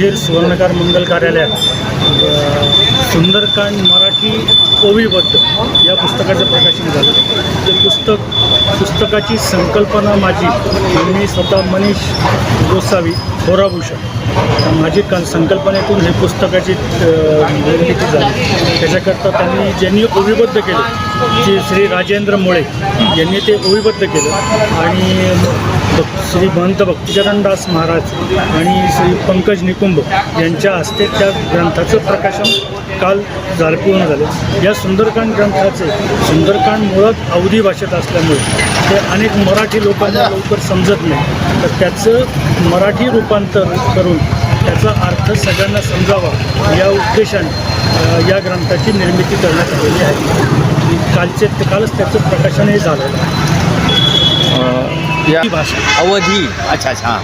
अहिर सुवर्णकार मंगल कार्यालयात सुंदरकांड मराठी ओवीबद्ध या पुस्तकाचं प्रकाशन झालं. ते पुस्तक पुस्तकाची संकल्पना माझी मी स्वतः मनीष गोसावी होराभूषण माझी कन संकल्पनेतून हे पुस्तकाची निर्मिती झाली. त्याच्याकरता त्यांनी ज्यांनी ओवीबद्ध केलं जे श्री राजेंद्र मुळे यांनी ते ओवीबद्ध केलं. आणि श्री महंत भक्तिचरणदास महाराज आणि श्री पंकज निकुंभ यांच्या हस्ते त्या ग्रंथाचं प्रकाशन काल झालं पूर्ण झालं. या सुंदरकांड ग्रंथाचे सुंदरकांड मुळात अवधी भाषेत असल्यामुळे ते अनेक मराठी लोकांना लवकर समजत नाही. तर त्याचं मराठी रूपांतर करून त्याचा अर्थ सगळ्यांना समजावा या उद्देशाने या ग्रंथाची निर्मिती करण्यात आलेली आहे. कालचे कालच त्याचं प्रकाशनही झालेलं आहे या भाषा. अवधी. अच्छा अच्छा हां.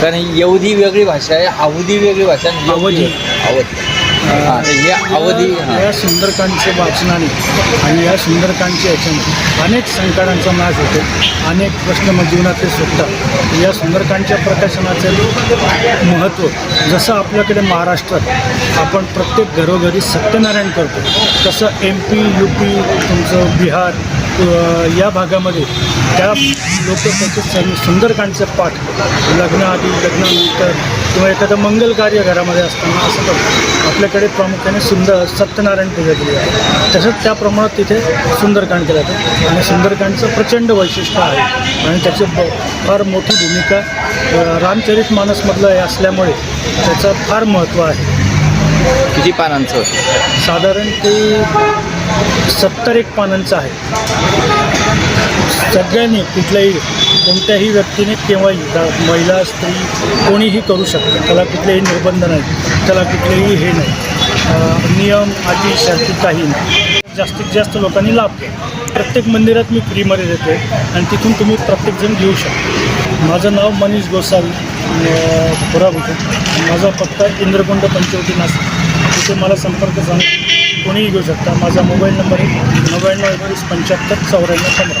कारण यवधी वेगळी भाषा आहे अवधी वेगळी भाषा आणि यवधी अवधी. हां तर हे अवधी हां. या सुंदरकांडच्या वाचनाने आणि या सुंदरकांडच्या याच्याने अनेक संकटांचा नाश होतो अनेक प्रश्न मग जीवनातले सुटतात. या सुंदरकांडच्या प्रकाशनाचं महत्त्व जसं आपल्याकडे महाराष्ट्रात आपण प्रत्येक घरोघरी सत्यनारायण करतो तसं एम पी यू पी तुमचं बिहार या भागामध्ये त्या लोक त्याचे सुंदरकांडचे पाठ लग्नाआधी लग्नानंतर किंवा एखादं मंगल कार्य घरामध्ये असताना असं करतो आपल्याकडे प्रामुख्याने सुंदर सत्यनारायण पूजा केली जाते तसंच त्या प्रमाणात तिथे सुंदरकांड केलं जातं. आणि सुंदरकांडचं प्रचंड वैशिष्ट्य आहे. आणि त्याची ब फार मोठी भूमिका रामचरित मानसमधलं हे असल्यामुळे त्याचं फार महत्त्व आहे. किती पानांचं साधारण ते सत्तर एक पानांचं आहे. सगळ्यांनी कुठल्याही कोणत्याही व्यक्तीने केव्हाही दा- महिला स्त्री कोणीही करू शकते. त्याला कुठलेही निर्बंध नाही. त्याला कुठलेही हे नाही. नियम अटी शर्ती काही नाही. जास्तीत जास्त लोकांनी लाभ घ्या. प्रत्येक मंदिरात मी फ्रीमध्ये देतो आणि तिथून तुम्ही प्रत्येकजण घेऊ शकता. माझं नाव मनीष गोसावी पुराभूषण माझा पत्ता इंद्रकुंड पंचवटी नाशिक. तिथे मला संपर्क सांगून कोणीही घेऊ शकता. माझा मोबाईल नंबर आहे नव्याण्णव एकोणीस पंच्याहत्तर चौऱ्याण्णव पंधरा.